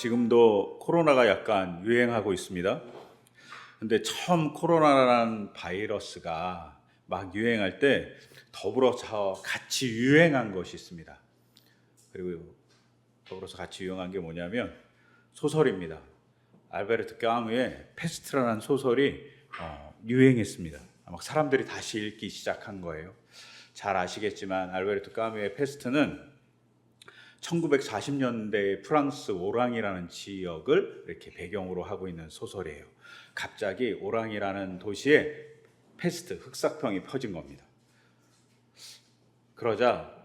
지금도 코로나가 약간 유행하고 있습니다. 근데 처음 코로나라는 바이러스가 막 유행할 때 더불어서 같이 유행한 것이 있습니다. 그리고 더불어서 같이 유행한 게 뭐냐면 소설입니다. 알베르트 까무의 페스트라는 소설이 어, 유행했습니다. 막 사람들이 다시 읽기 시작한 거예요. 잘 아시겠지만 알베르트 까무의 페스트는 1940년대 프랑스 오랑이라는 지역을 이렇게 배경으로 하고 있는 소설이에요. 갑자기 오랑이라는 도시에 페스트 흑사병이 퍼진 겁니다. 그러자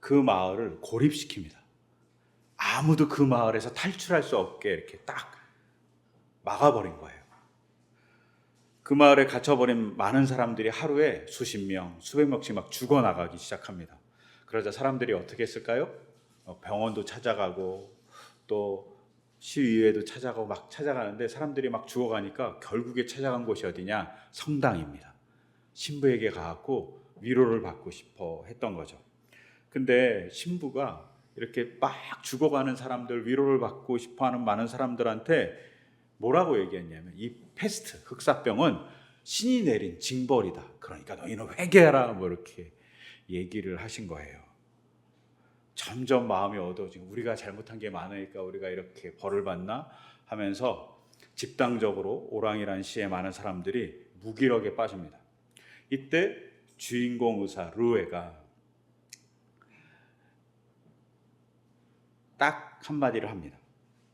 그 마을을 고립시킵니다. 아무도 그 마을에서 탈출할 수 없게 이렇게 딱 막아버린 거예요. 그 마을에 갇혀버린 많은 사람들이 하루에 수십 명, 수백 명씩 막 죽어나가기 시작합니다. 그러자 사람들이 어떻게 했을까요? 어, 병원도 찾아가고 또 시의회도 찾아가고 막 찾아가는데 사람들이 막 죽어가니까 결국에 찾아간 곳이 어디냐? 성당입니다. 신부에게 가갖고 위로를 받고 싶어 했던 거죠. 근데 신부가 이렇게 막 죽어가는 사람들 위로를 받고 싶어하는 많은 사람들한테 뭐라고 얘기했냐면 이 페스트 흑사병은 신이 내린 징벌이다. 그러니까 너희는 회개하라 뭐 이렇게 얘기를 하신 거예요. 점점 마음이 어두워지고 우리가 잘못한 게 많으니까 우리가 이렇게 벌을 받나 하면서 집단적으로 오랑이란 시에 많은 사람들이 무기력에 빠집니다. 이때 주인공 의사 루에가 딱 한마디를 합니다.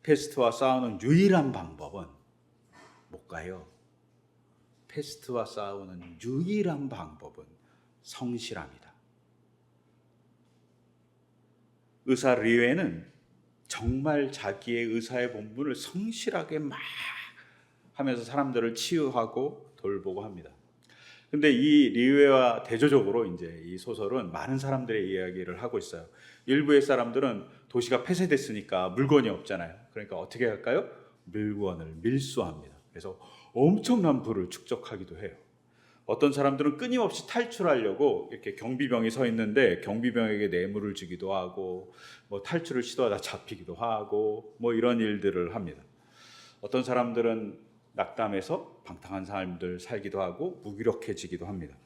페스트와 싸우는 유일한 방법은 뭘까요? 페스트와 싸우는 유일한 방법은 성실함이다. 의사 리웨는 정말 자기의 의사의 본분을 성실하게 막 하면서 사람들을 치유하고 돌보고 합니다. 근데 이 리웨와 대조적으로 이제 이 소설은 많은 사람들의 이야기를 하고 있어요. 일부의 사람들은 도시가 폐쇄됐으니까 물건이 없잖아요. 그러니까 어떻게 할까요? 물건을 밀수합니다. 그래서 엄청난 부를 축적하기도 해요. 어떤 사람들은 끊임없이 탈출하려고 이렇게 경비병이 서 있는데 경비병에게 뇌물을 주기도 하고 뭐 탈출을 시도하다 잡히기도 하고 뭐 이런 일들을 합니다. 어떤 사람들은 낙담해서 방탕한 삶들 살기도 하고 무기력해지기도 합니다.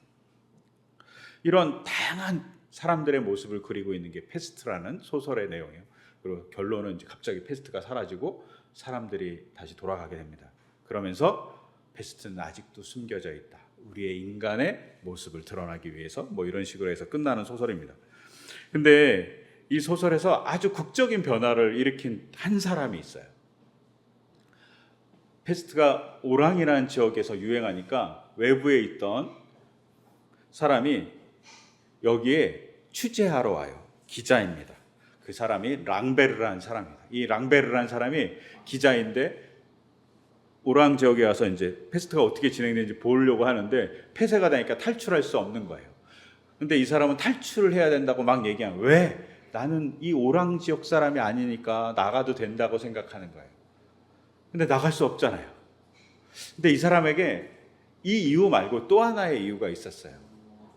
이런 다양한 사람들의 모습을 그리고 있는 게 페스트라는 소설의 내용이에요. 그리고 결론은 이제 갑자기 페스트가 사라지고 사람들이 다시 돌아가게 됩니다. 그러면서 페스트는 아직도 숨겨져 있다. 우리의 인간의 모습을 드러나기 위해서 뭐 이런 식으로 해서 끝나는 소설입니다. 근데 이 소설에서 아주 극적인 변화를 일으킨 한 사람이 있어요. 페스트가 오랑이라는 지역에서 유행하니까 외부에 있던 사람이 여기에 취재하러 와요. 기자입니다. 그 사람이 랑베르라는 사람입니다. 이 랑베르라는 사람이 기자인데 오랑 지역에 와서 이제 페스트가 어떻게 진행되는지 보려고 하는데 폐쇄가 되니까 탈출할 수 없는 거예요. 근데 이 사람은 탈출을 해야 된다고 막 얘기하면 왜? 나는 이 오랑 지역 사람이 아니니까 나가도 된다고 생각하는 거예요. 근데 나갈 수 없잖아요. 근데 이 사람에게 이 이유 말고 또 하나의 이유가 있었어요.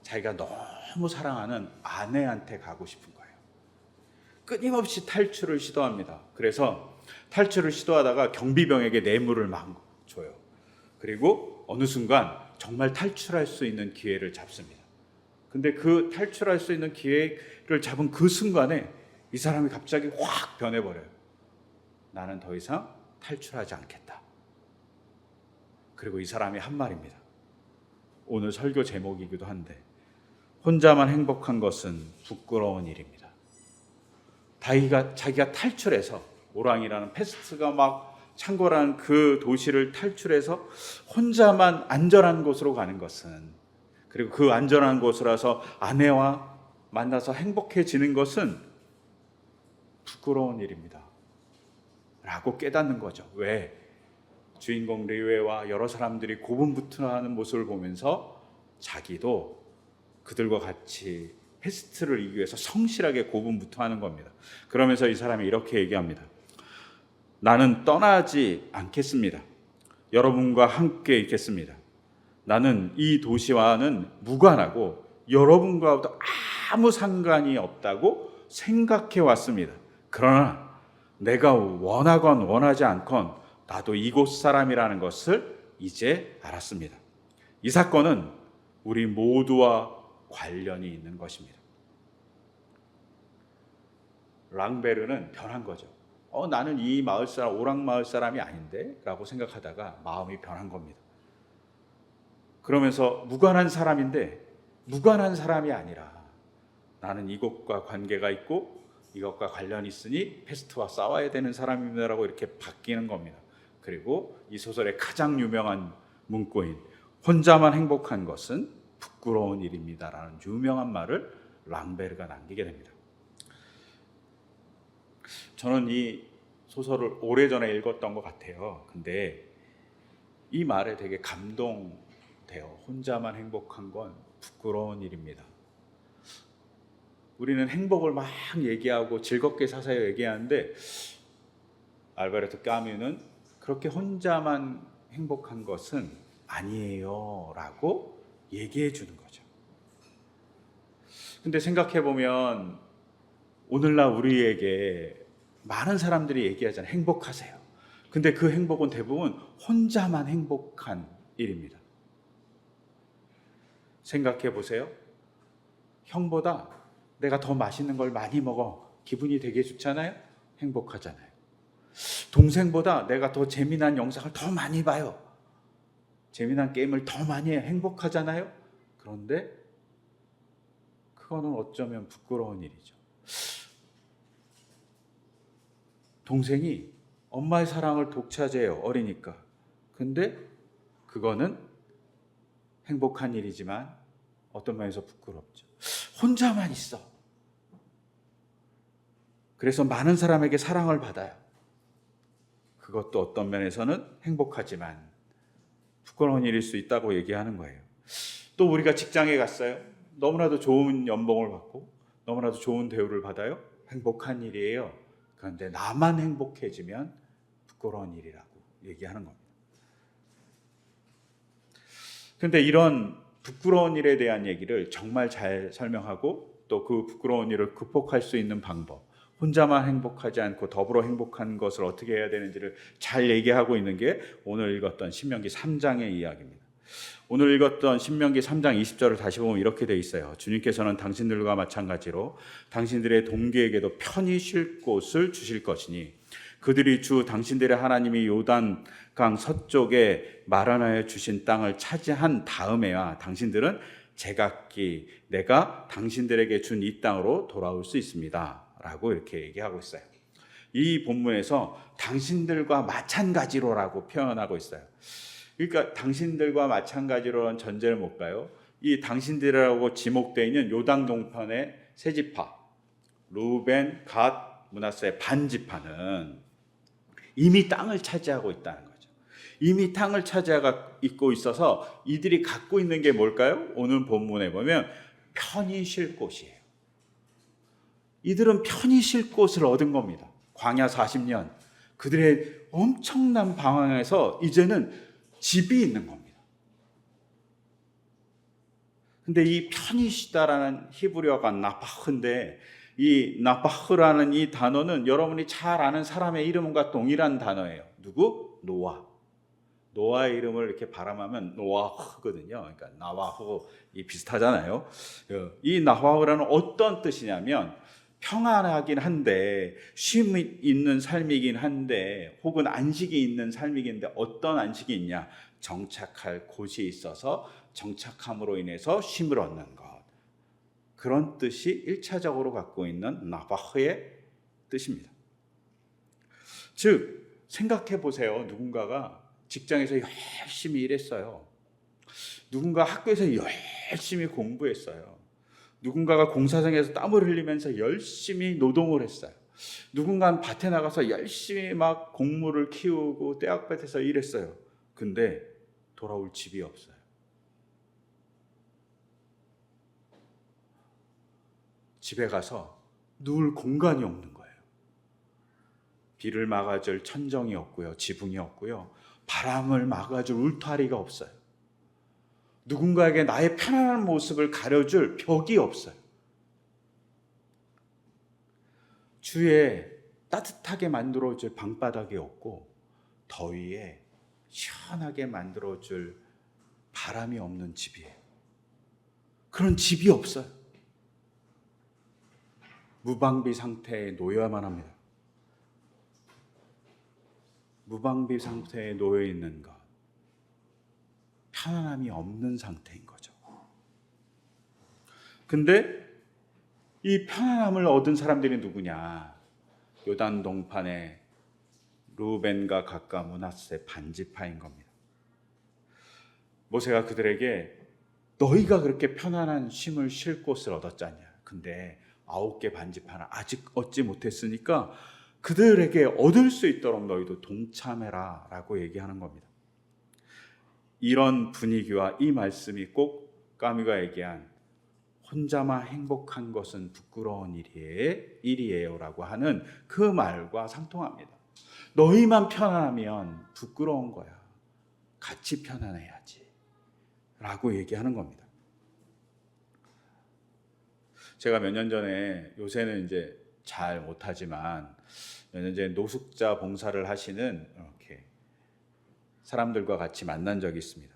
자기가 너무 사랑하는 아내한테 가고 싶은 거예요. 끊임없이 탈출을 시도합니다. 그래서 탈출을 시도하다가 경비병에게 뇌물을 막 줘요. 그리고 어느 순간 정말 탈출할 수 있는 기회를 잡습니다. 근데 그 탈출할 수 있는 기회를 잡은 그 순간에 이 사람이 갑자기 확 변해버려요. 나는 더 이상 탈출하지 않겠다. 그리고 이 사람이 한 말입니다. 오늘 설교 제목이기도 한데 혼자만 행복한 것은 부끄러운 일입니다. 자기가 자기가 탈출해서 오랑이라는 페스트가 막 창궐한 그 도시를 탈출해서 혼자만 안전한 곳으로 가는 것은 그리고 그 안전한 곳이라서 아내와 만나서 행복해지는 것은 부끄러운 일입니다. 라고 깨닫는 거죠. 왜? 주인공 리웨와 여러 사람들이 고분부투하는 모습을 보면서 자기도 그들과 같이 페스트를 이기기 위해서 성실하게 고분부투하는 겁니다. 그러면서 이 사람이 이렇게 얘기합니다. 나는 떠나지 않겠습니다. 여러분과 함께 있겠습니다. 나는 이 도시와는 무관하고 여러분과도 아무 상관이 없다고 생각해 왔습니다. 그러나 내가 원하건 원하지 않건 나도 이곳 사람이라는 것을 이제 알았습니다. 이 사건은 우리 모두와 관련이 있는 것입니다. 랑베르는 변한 거죠. 어, 나는 이 마을 사람, 오랑 마을 사람이 아닌데? 라고 생각하다가 마음이 변한 겁니다. 그러면서 무관한 사람인데, 무관한 사람이 아니라 나는 이것과 관계가 있고 이것과 관련이 있으니 패스트와 싸워야 되는 사람입니다라고 이렇게 바뀌는 겁니다. 그리고 이 소설의 가장 유명한 문구인 혼자만 행복한 것은 부끄러운 일입니다라는 유명한 말을 랑베르가 남기게 됩니다. 저는 이 소설을 오래전에 읽었던 것 같아요. 근데 이 말에 되게 감동돼요. 혼자만 행복한 건 부끄러운 일입니다. 우리는 행복을 막 얘기하고 즐겁게 사세요 얘기하는데 알베르토 까뮤는 그렇게 혼자만 행복한 것은 아니에요라고 얘기해 주는 거죠. 근데 생각해 보면 오늘날 우리에게 많은 사람들이 얘기하잖아요. 행복하세요. 근데 그 행복은 대부분 혼자만 행복한 일입니다. 생각해 보세요. 형보다 내가 더 맛있는 걸 많이 먹어. 기분이 되게 좋잖아요. 행복하잖아요. 동생보다 내가 더 재미난 영상을 더 많이 봐요. 재미난 게임을 더 많이 해. 행복하잖아요. 그런데 그거는 어쩌면 부끄러운 일이죠. 동생이 엄마의 사랑을 독차지해요. 어리니까. 근데 그거는 행복한 일이지만 어떤 면에서 부끄럽죠. 혼자만 있어. 그래서 많은 사람에게 사랑을 받아요. 그것도 어떤 면에서는 행복하지만 부끄러운 일일 수 있다고 얘기하는 거예요. 또 우리가 직장에 갔어요. 너무나도 좋은 연봉을 받고 너무나도 좋은 대우를 받아요. 행복한 일이에요. 그런데 나만 행복해지면 부끄러운 일이라고 얘기하는 겁니다. 근데 이런 부끄러운 일에 대한 얘기를 정말 잘 설명하고 또 그 부끄러운 일을 극복할 수 있는 방법, 혼자만 행복하지 않고 더불어 행복한 것을 어떻게 해야 되는지를 잘 얘기하고 있는 게 오늘 읽었던 신명기 3장의 이야기입니다. 오늘 읽었던 신명기 3장 20절을 다시 보면 이렇게 돼 있어요. 주님께서는 당신들과 마찬가지로 당신들의 동기에게도 편히 쉴 곳을 주실 것이니 그들이 주 당신들의 하나님이 요단 강 서쪽에 마련하여 주신 땅을 차지한 다음에야 당신들은 제각기 내가 당신들에게 준 이 땅으로 돌아올 수 있습니다. 라고 이렇게 얘기하고 있어요. 이 본문에서 당신들과 마찬가지로라고 표현하고 있어요. 그러니까 당신들과 마찬가지로는 전제를 못 가요. 이 당신들이라고 지목되어 있는 요당 동편의 세 지파 루벤, 갓, 문하세 반 지파는 이미 땅을 차지하고 있다는 거죠. 이미 땅을 차지하고 있고 있어서 이들이 갖고 있는 게 뭘까요? 오늘 본문에 보면 편히 쉴 곳이에요. 이들은 편히 쉴 곳을 얻은 겁니다. 광야 40년 그들의 엄청난 방황에서 이제는 집이 있는 겁니다. 근데 이 편히 쉬다라는 히브리어가 나파흐인데 이 나파흐라는 이 단어는 여러분이 잘 아는 사람의 이름과 동일한 단어예요. 누구? 노아. 노아의 이름을 이렇게 발음하면 노아흐거든요. 그러니까 나와흐 이 비슷하잖아요. 이 나와흐라는 어떤 뜻이냐면 평안하긴 한데 쉼이 있는 삶이긴 한데 혹은 안식이 있는 삶이긴데 어떤 안식이 있냐? 정착할 곳이 있어서 정착함으로 인해서 쉼을 얻는 것. 그런 뜻이 1차적으로 갖고 있는 나바흐의 뜻입니다. 즉 생각해 보세요. 누군가가 직장에서 열심히 일했어요. 누군가 학교에서 열심히 공부했어요. 누군가가 공사장에서 땀을 흘리면서 열심히 노동을 했어요. 누군가는 밭에 나가서 열심히 막 곡물을 키우고 떼약볕에서 일했어요. 근데 돌아올 집이 없어요. 집에 가서 누울 공간이 없는 거예요. 비를 막아줄 천정이 없고요. 지붕이 없고요. 바람을 막아줄 울타리가 없어요. 누군가에게 나의 편안한 모습을 가려줄 벽이 없어요. 주의 따뜻하게 만들어줄 방바닥이 없고 더위에 시원하게 만들어줄 바람이 없는 집이에요. 그런 집이 없어요. 무방비 상태에 놓여야만 합니다. 무방비 상태에 놓여 있는 것. 편안함이 없는 상태인 거죠. 근데 이 편안함을 얻은 사람들이 누구냐? 요단 동판의 루벤과 각과 문하세 반지파인 겁니다. 모세가 그들에게 너희가 그렇게 편안한 쉼을 쉴 곳을 얻었잖냐. 근데 아홉 개 반지파는 아직 얻지 못했으니까 그들에게 얻을 수 있도록 너희도 동참해라 라고 얘기하는 겁니다. 이런 분위기와 이 말씀이 꼭 까미가 얘기한 혼자만 행복한 것은 부끄러운 일이에, 일이에요라고 하는 그 말과 상통합니다. 너희만 편안하면 부끄러운 거야. 같이 편안해야지. 라고 얘기하는 겁니다. 제가 몇 년 전에 요새는 이제 잘 못하지만 몇 년 전에 노숙자 봉사를 하시는 이렇게 사람들과 같이 만난 적이 있습니다.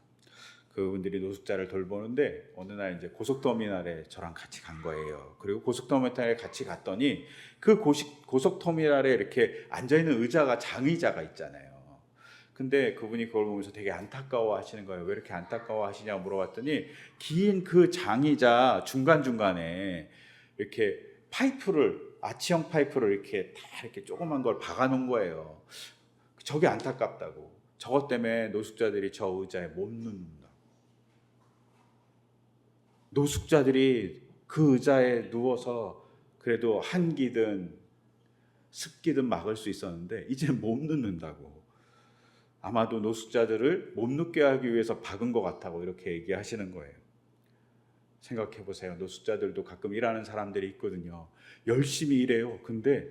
그분들이 노숙자를 돌보는데 어느 날 이제 고속터미널에 저랑 같이 간 거예요. 그리고 고속터미널에 같이 갔더니 그 고식, 고속터미널에 이렇게 앉아 있는 의자가 장의자가 있잖아요. 근데 그분이 그걸 보면서 되게 안타까워 하시는 거예요. 왜 이렇게 안타까워 하시냐 물어봤더니 긴 그 장의자 중간중간에 이렇게 파이프를 아치형 파이프를 이렇게 다 이렇게 조그만 걸 박아 놓은 거예요. 저게 안타깝다고. 저것 때문에 노숙자들이 저 의자에 못 눕는다. 노숙자들이 그 의자에 누워서 그래도 한기든 습기든 막을 수 있었는데 이제 못 눕는다고. 아마도 노숙자들을 못 눕게 하기 위해서 박은 것 같다고 이렇게 얘기하시는 거예요. 생각해 보세요. 노숙자들도 가끔 일하는 사람들이 있거든요. 열심히 일해요. 근데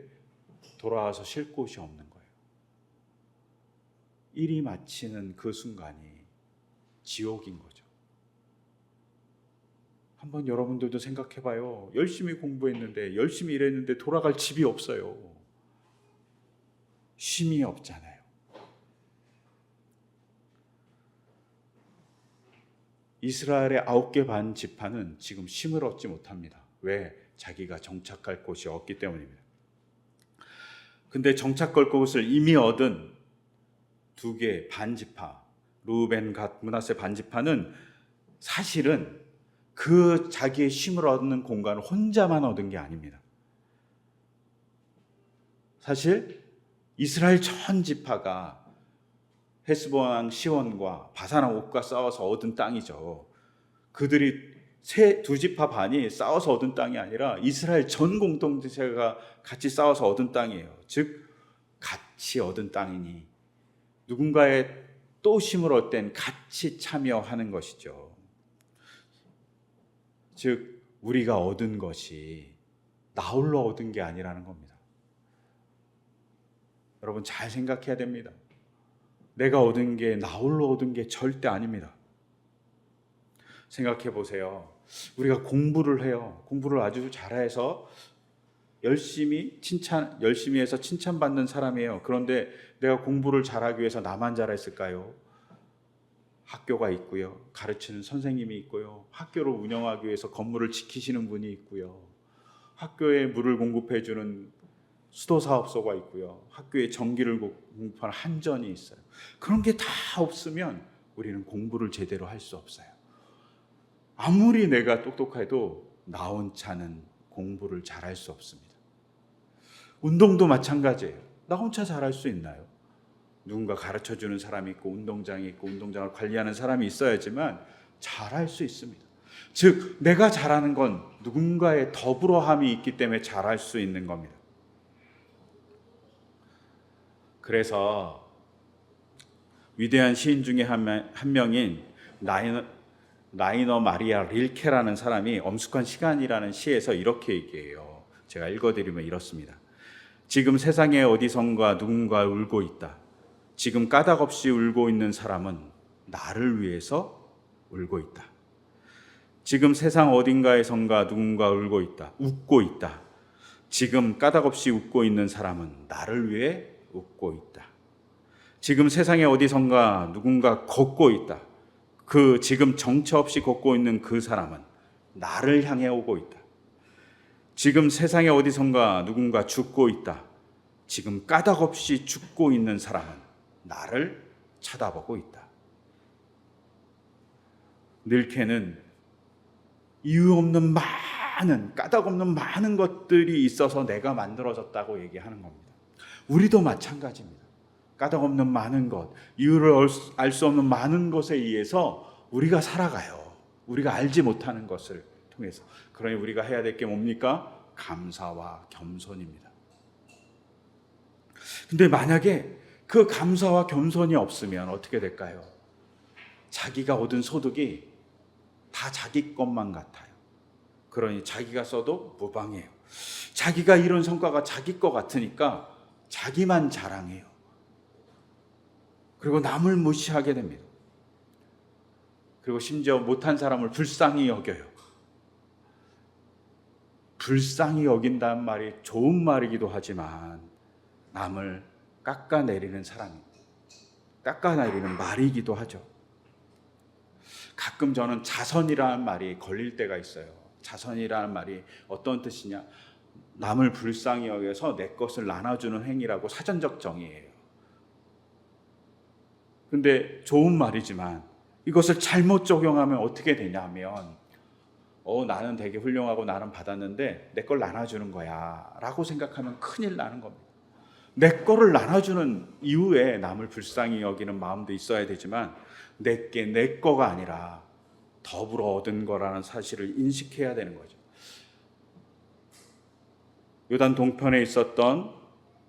돌아와서 쉴 곳이 없는. 일이 마치는 그 순간이 지옥인 거죠. 한번 여러분들도 생각해 봐요. 열심히 공부했는데, 열심히 일했는데 돌아갈 집이 없어요. 쉼이 없잖아요. 이스라엘의 아홉 개 반 지파는 지금 쉼을 얻지 못합니다. 왜? 자기가 정착할 곳이 없기 때문입니다. 근데 정착할 곳을 이미 얻은 두개 반지파, 루벤, 갓, 문하세 반지파는 사실은 그 자기의 쉼을 얻는 공간을 혼자만 얻은 게 아닙니다. 사실 이스라엘 전 지파가 헤스본 시원과 바사나 옥과 싸워서 얻은 땅이죠. 그들이 세 두 지파 반이 싸워서 얻은 땅이 아니라 이스라엘 전 공동체가 같이 싸워서 얻은 땅이에요. 즉 같이 얻은 땅이니 누군가의 또 심을 얻된 같이 참여하는 것이죠. 즉 우리가 얻은 것이 나 홀로 얻은 게 아니라는 겁니다. 여러분 잘 생각해야 됩니다. 내가 얻은 게 나 홀로 얻은 게 절대 아닙니다. 생각해 보세요. 우리가 공부를 해요. 공부를 아주 잘해서 열심히 칭찬 열심히 해서 칭찬받는 사람이에요. 그런데 내가 공부를 잘하기 위해서 나만 잘했을까요? 학교가 있고요. 가르치는 선생님이 있고요. 학교를 운영하기 위해서 건물을 지키시는 분이 있고요. 학교에 물을 공급해 주는 수도 사업소가 있고요. 학교에 전기를 공급하는 한전이 있어요. 그런 게 다 없으면 우리는 공부를 제대로 할 수 없어요. 아무리 내가 똑똑해도 나 혼자는 공부를 잘할 수 없습니다. 운동도 마찬가지예요. 나 혼자 잘할 수 있나요? 누군가 가르쳐 주는 사람이 있고 운동장이 있고 운동장을 관리하는 사람이 있어야지만 잘할 수 있습니다. 즉 내가 잘하는 건 누군가의 더불어함이 있기 때문에 잘할 수 있는 겁니다. 그래서 위대한 시인 중에 한, 명인 나이너, 나이너 마리아 릴케라는 사람이 엄숙한 시간이라는 시에서 이렇게 얘기해요. 제가 읽어드리면 이렇습니다. 지금 세상에 어디선가 누군가 울고 있다. 지금 까닭 없이 울고 있는 사람은 나를 위해서 울고 있다. 지금 세상 어딘가에선가 누군가 울고 있다. 웃고 있다. 지금 까닭없이 웃고 있는 사람은 나를 위해 웃고 있다. 지금 세상에 어디선가 누군가 걷고 있다. 그 지금 정처 없이 걷고 있는 그 사람은 나를 향해 오고 있다. 지금 세상에 어디선가 누군가 죽고 있다. 지금 까닭없이 죽고 있는 사람은 나를 쳐다보고 있다. 늘케는 이유 없는 많은 까닭 없는 많은 것들이 있어서 내가 만들어졌다고 얘기하는 겁니다. 우리도 마찬가지입니다. 까닭 없는 많은 것, 이유를 알 수 없는 많은 것에 의해서 우리가 살아가요. 우리가 알지 못하는 것을 통해서. 그러니 우리가 해야 될 게 뭡니까? 감사와 겸손입니다. 근데 만약에 그 감사와 겸손이 없으면 어떻게 될까요? 자기가 얻은 소득이 다 자기 것만 같아요. 그러니 자기가 써도 무방해요. 자기가 이룬 성과가 자기 것 같으니까 자기만 자랑해요. 그리고 남을 무시하게 됩니다. 그리고 심지어 못한 사람을 불쌍히 여겨요. 불쌍히 여긴다는 말이 좋은 말이기도 하지만 남을 깎아내리는 사람이 깎아내리는 말이기도 하죠. 가끔 저는 자선이라는 말이 걸릴 때가 있어요. 자선이라는 말이 어떤 뜻이냐? 남을 불쌍히 여겨서 내 것을 나눠주는 행위라고 사전적 정의예요. 근데 좋은 말이지만 이것을 잘못 적용하면 어떻게 되냐면 어 나는 되게 훌륭하고 나는 받았는데 내 걸 나눠주는 거야 라고 생각하면 큰일 나는 겁니다. 내 거를 나눠주는 이후에 남을 불쌍히 여기는 마음도 있어야 되지만 내게 내 거가 아니라 더불어 얻은 거라는 사실을 인식해야 되는 거죠. 요단 동편에 있었던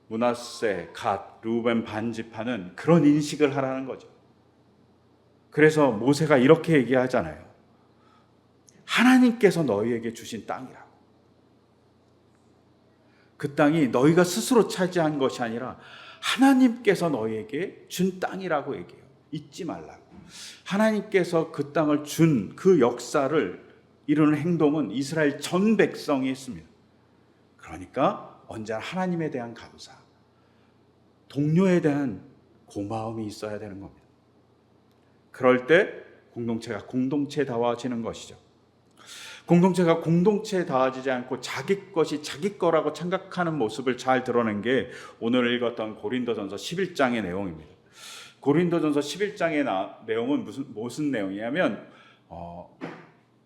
문하세, 갓, 루벤 반지파는 그런 인식을 하라는 거죠. 그래서 모세가 이렇게 얘기하잖아요. 하나님께서 너희에게 주신 땅이라고. 그 땅이 너희가 스스로 차지한 것이 아니라 하나님께서 너희에게 준 땅이라고 얘기해요. 잊지 말라고. 하나님께서 그 땅을 준 그 역사를 이루는 행동은 이스라엘 전 백성이 했습니다. 그러니까 언제나 하나님에 대한 감사, 동료에 대한 고마움이 있어야 되는 겁니다. 그럴 때 공동체가 공동체다워지는 것이죠. 공동체가 공동체다워지지 않고 자기 것이 자기 거라고 생각하는 모습을 잘 드러낸 게 오늘 읽었던 고린도전서 11장의 내용입니다. 고린도전서 11장의 나, 내용은 무슨 무슨 내용이냐면 어,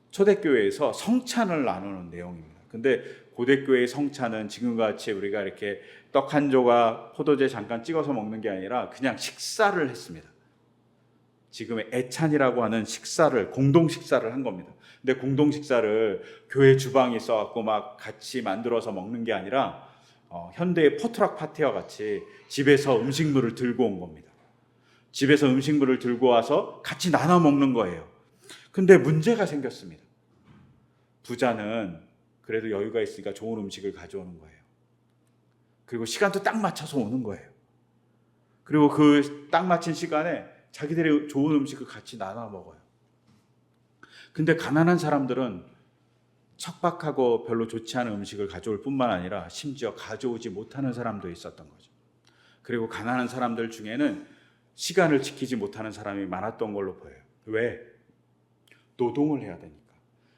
초대교회에서 성찬을 나누는 내용입니다. 근데 고대교회의 성찬은 지금과 같이 우리가 이렇게 떡 한 조각 포도제 잠깐 찍어서 먹는 게 아니라 그냥 식사를 했습니다. 지금의 애찬이라고 하는 식사를 공동 식사를 한 겁니다. 근데 공동 식사를 교회 주방에 있어갖고 막 같이 만들어서 먹는 게 아니라 어, 현대의 포트락 파티와 같이 집에서 음식물을 들고 온 겁니다. 집에서 음식물을 들고 와서 같이 나눠 먹는 거예요. 근데 문제가 생겼습니다. 부자는 그래도 여유가 있으니까 좋은 음식을 가져오는 거예요. 그리고 시간도 딱 맞춰서 오는 거예요. 그리고 그 딱 맞춘 시간에 자기들의 좋은 음식을 같이 나눠 먹어요. 근데 가난한 사람들은 척박하고 별로 좋지 않은 음식을 가져올 뿐만 아니라 심지어 가져오지 못하는 사람도 있었던 거죠. 그리고 가난한 사람들 중에는 시간을 지키지 못하는 사람이 많았던 걸로 보여요. 왜? 노동을 해야 되니까.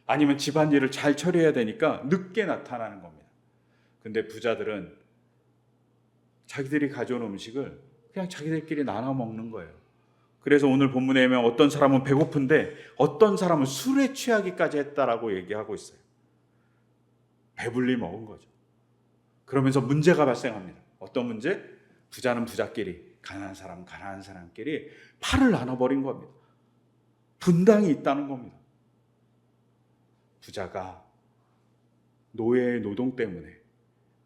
아니면 집안일을 잘 처리해야 되니까 늦게 나타나는 겁니다. 근데 부자들은 자기들이 가져온 음식을 그냥 자기들끼리 나눠 먹는 거예요. 그래서 오늘 본문에 보면 어떤 사람은 배고픈데 어떤 사람은 술에 취하기까지 했다라고 얘기하고 있어요. 배불리 먹은 거죠. 그러면서 문제가 발생합니다. 어떤 문제? 부자는 부자끼리, 가난한 사람은 가난한 사람끼리 팔을 나눠버린 겁니다. 분당이 있다는 겁니다. 부자가 노예의 노동 때문에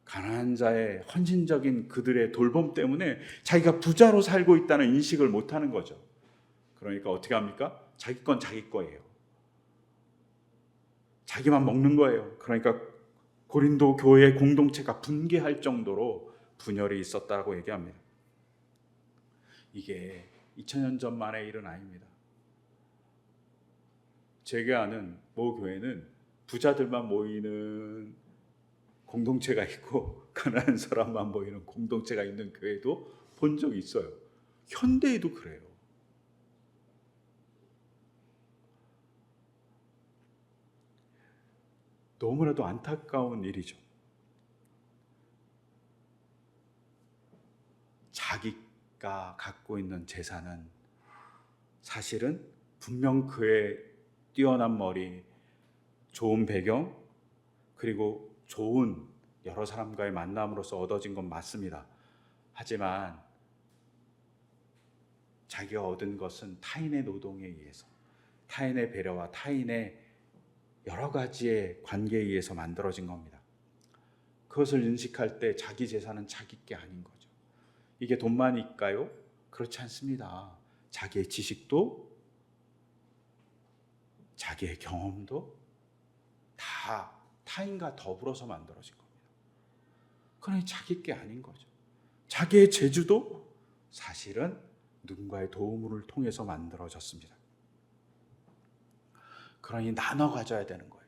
가난한 자의 헌신적인 그들의 돌봄 때문에 자기가 부자로 살고 있다는 인식을 못 하는 거죠. 그러니까 어떻게 합니까? 자기 건 자기 거예요. 자기만 먹는 거예요. 그러니까 고린도 교회 공동체가 분개할 정도로 분열이 있었다고 얘기합니다. 이게 2000년 전만의 일은 아닙니다. 제가 아는 모 교회는 부자들만 모이는 공동체가 있고 가난한 사람만 모이는 공동체가 있는 교회도 본 적이 있어요. 현대에도 그래요. 너무나도 안타까운 일이죠. 자기가 갖고 있는 재산은 사실은 분명 그의 뛰어난 머리, 좋은 배경, 그리고 좋은 여러 사람과의 만남으로서 얻어진 건 맞습니다. 하지만 자기가 얻은 것은 타인의 노동에 의해서, 타인의 배려와 타인의 여러 가지의 관계에 의해서 만들어진 겁니다. 그것을 인식할 때 자기 재산은 자기 게 아닌 거죠. 이게 돈만일까요? 그렇지 않습니다. 자기의 지식도, 자기의 경험도 다 타인과 더불어서 만들어진 겁니다. 그러니 자기 게 아닌 거죠. 자기의 재주도 사실은 누군가의 도움을 통해서 만들어졌습니다. 그러니 나눠 가져야 되는 거예요.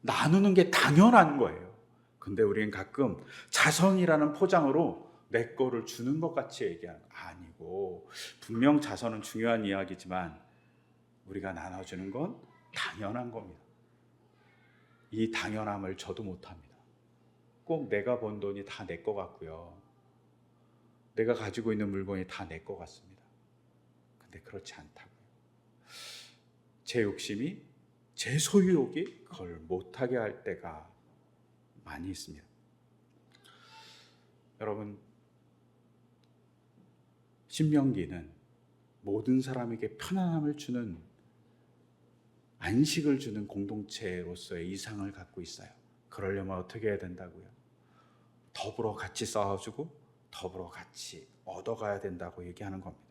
나누는 게 당연한 거예요. 근데 우리는 가끔 자선이라는 포장으로 내 거를 주는 것 같이 얘기하는 아니고 분명 자선은 중요한 이야기지만 우리가 나눠주는 건 당연한 겁니다. 이 당연함을 저도 못합니다. 꼭 내가 번 돈이 다내거 같고요. 내가 가지고 있는 물건이 다내거 같습니다. 근데 그렇지 않다고요. 제 욕심이 제 소유욕이 그걸 못하게 할 때가 많이 있습니다. 여러분 신명기는 모든 사람에게 편안함을 주는 안식을 주는 공동체로서의 이상을 갖고 있어요. 그러려면 어떻게 해야 된다고요? 더불어 같이 싸워주고 더불어 같이 얻어가야 된다고 얘기하는 겁니다.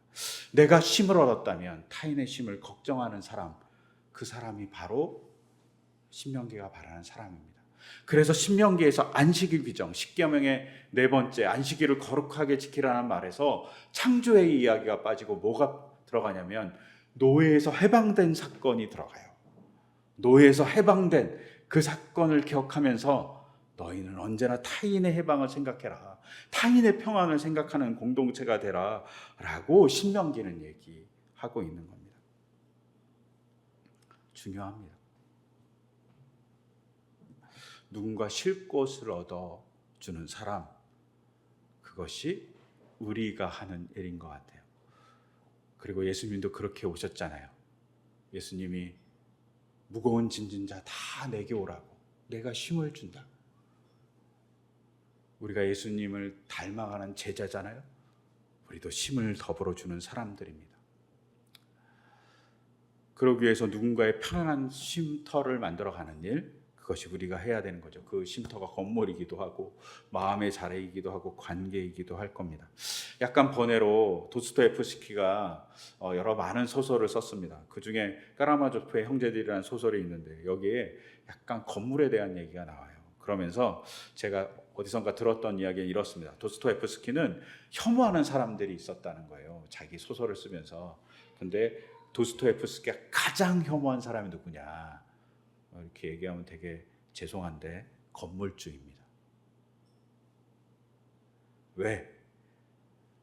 내가 쉼을 얻었다면 타인의 쉼을 걱정하는 사람, 그 사람이 바로 신명기가 바라는 사람입니다. 그래서 신명기에서 안식일 규정, 십계명의 네 번째 안식일을 거룩하게 지키라는 말에서 창조의 이야기가 빠지고 뭐가 들어가냐면 노예에서 해방된 사건이 들어가요. 노예에서 해방된 그 사건을 기억하면서 너희는 언제나 타인의 해방을 생각해라. 타인의 평안을 생각하는 공동체가 되라. 라고 신명기는 얘기하고 있는 겁니다. 중요합니다. 누군가 쉴 곳을 얻어 주는 사람, 그것이 우리가 하는 일인 것 같아요. 그리고 예수님도 그렇게 오셨잖아요. 예수님이 무거운 짐진 자 다 내게 오라고 내가 쉼을 준다. 우리가 예수님을 닮아가는 제자잖아요. 우리도 쉼을 더불어 주는 사람들입니다. 그러기 위해서 누군가의 편안한 쉼터를 만들어 가는 일, 그것이 우리가 해야 되는 거죠. 그 쉼터가 건물이기도 하고 마음의 자리이기도 하고 관계이기도 할 겁니다. 약간 번외로 도스토옙스키가 어, 여러 많은 소설을 썼습니다. 그 중에 까라마조프의 형제들이라는 소설이 있는데 여기에 약간 건물에 대한 얘기가 나와요. 그러면서 제가 어디선가 들었던 이야기는 이렇습니다. 도스토옙스키는 혐오하는 사람들이 있었다는 거예요. 자기 소설을 쓰면서. 근데 도스토옙스키가 가장 혐오한 사람이 누구냐? 어, 이렇게 얘기하면 되게 죄송한데 건물주입니다. 왜?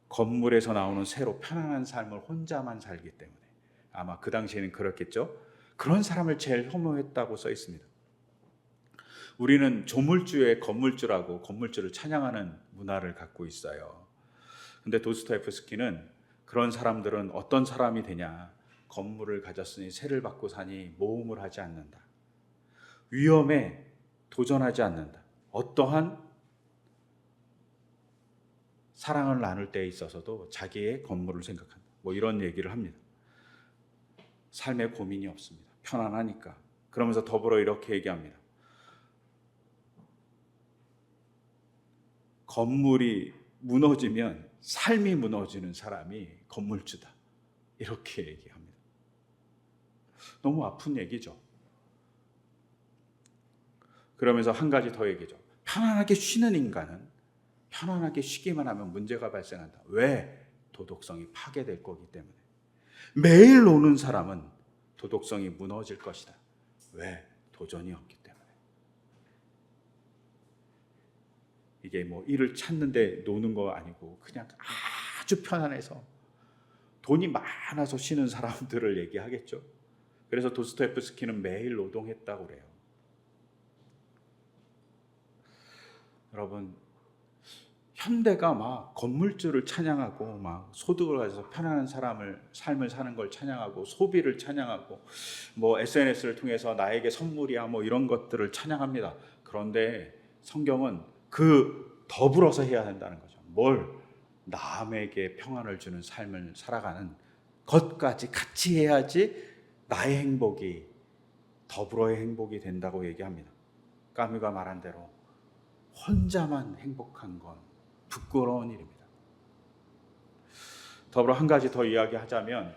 건물에서 나오는 새로 편안한 삶을 혼자만 살기 때문에 아마 그 당시에는 그렇겠죠. 그런 사람을 제일 혐오했다고 써 있습니다. 우리는 조물주의 건물주라고 건물주를 찬양하는 문화를 갖고 있어요. 근데 도스토옙스키는 그런 사람들은 어떤 사람이 되냐? 건물을 가졌으니 세를 받고 사니 모험을 하지 않는다. 위험에 도전하지 않는다. 어떠한 사랑을 나눌 때에 있어서도 자기의 건물을 생각한다. 뭐 이런 얘기를 합니다. 삶에 고민이 없습니다. 편안하니까. 그러면서 더불어 이렇게 얘기합니다. 건물이 무너지면 삶이 무너지는 사람이 건물주다. 이렇게 얘기합니다. 너무 아픈 얘기죠. 그러면서 한 가지 더 얘기죠. 편안하게 쉬는 인간은 편안하게 쉬기만 하면 문제가 발생한다. 왜? 도덕성이 파괴될 거기 때문에. 매일 노는 사람은 도덕성이 무너질 것이다. 왜? 도전이 없기 때문에. 이게 뭐 일을 찾는데 노는 거 아니고 그냥 아주 편안해서 돈이 많아서 쉬는 사람들을 얘기하겠죠. 그래서 도스토옙스키는 매일 노동했다고 그래요. 여러분 현대가 막 건물주를 찬양하고 막 소득을 가져서 편안한 사람을 삶을 사는 걸 찬양하고 소비를 찬양하고 뭐 SNS를 통해서 나에게 선물이야 뭐 이런 것들을 찬양합니다. 그런데 성경은 그 더불어서 해야 한다는 거죠. 뭘 남에게 평안을 주는 삶을 살아가는 것까지 같이 해야지 나의 행복이 더불어의 행복이 된다고 얘기합니다. 까뮤가 말한 대로 혼자만 행복한 건 부끄러운 일입니다. 더불어 한 가지 더 이야기하자면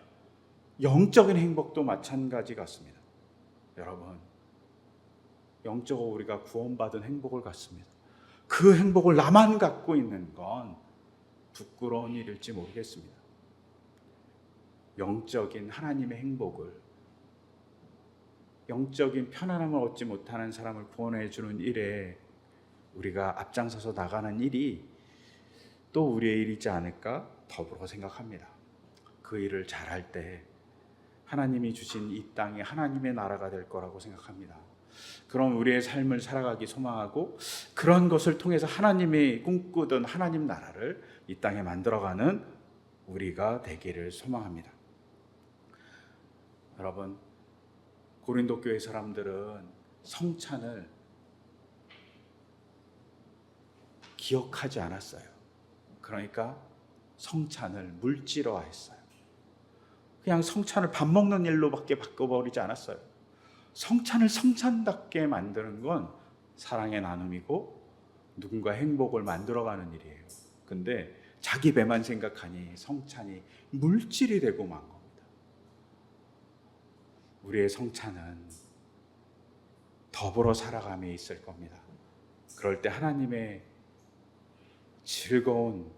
영적인 행복도 마찬가지 같습니다. 여러분, 영적으로 우리가 구원받은 행복을 갖습니다. 그 행복을 나만 갖고 있는 건 부끄러운 일일지 모르겠습니다. 영적인 하나님의 행복을 영적인 편안함을 얻지 못하는 사람을 구원해 주는 일에 우리가 앞장서서 나가는 일이 또 우리의 일이지 않을까 더불어 생각합니다. 그 일을 잘할 때 하나님이 주신 이 땅이 하나님의 나라가 될 거라고 생각합니다. 그럼 우리의 삶을 살아가기 소망하고 그런 것을 통해서 하나님이 꿈꾸던 하나님 나라를 이 땅에 만들어가는 우리가 되기를 소망합니다. 여러분 고린도 교회 사람들은 성찬을 기억하지 않았어요. 그러니까 성찬을 물질화했어요. 그냥 성찬을 밥 먹는 일로밖에 바꿔버리지 않았어요. 성찬을 성찬답게 만드는 건 사랑의 나눔이고 누군가 행복을 만들어가는 일이에요. 근데 자기 배만 생각하니 성찬이 물질이 되고 만. 우리의 성찬은 더불어 살아감에 있을 겁니다. 그럴 때 하나님의 즐거운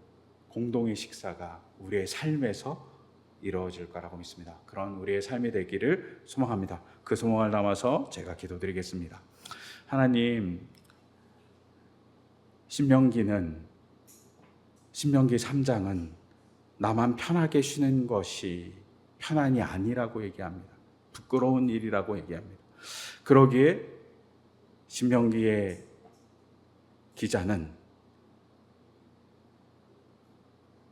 공동의 식사가 우리의 삶에서 이루어질 거라고 믿습니다. 그런 우리의 삶이 되기를 소망합니다. 그 소망을 담아서 제가 기도드리겠습니다. 하나님, 신명기는 신명기 3장은 나만 편하게 쉬는 것이 편안이 아니라고 얘기합니다. 부끄러운 일이라고 얘기합니다. 그러기에 신명기의 기자는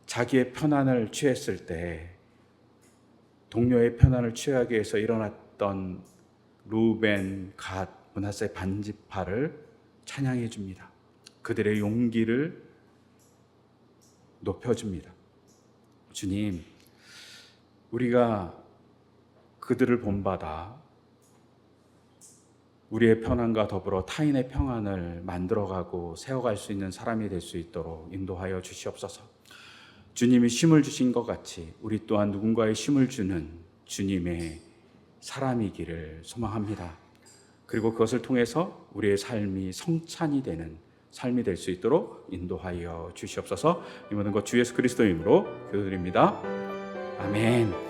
자기의 편안을 취했을 때 동료의 편안을 취하기 위해서 일어났던 루벤, 갓, 문하세 반지파를 찬양해 줍니다. 그들의 용기를 높여줍니다. 주님, 우리가 그들을 본받아 우리의 편안과 더불어 타인의 평안을 만들어가고 세워갈 수 있는 사람이 될 수 있도록 인도하여 주시옵소서. 주님이 쉼을 주신 것 같이 우리 또한 누군가의 쉼을 주는 주님의 사람이기를 소망합니다. 그리고 그것을 통해서 우리의 삶이 성찬이 되는 삶이 될 수 있도록 인도하여 주시옵소서. 이 모든 것 주 예수 그리스도 이름으로 기도드립니다. 아멘.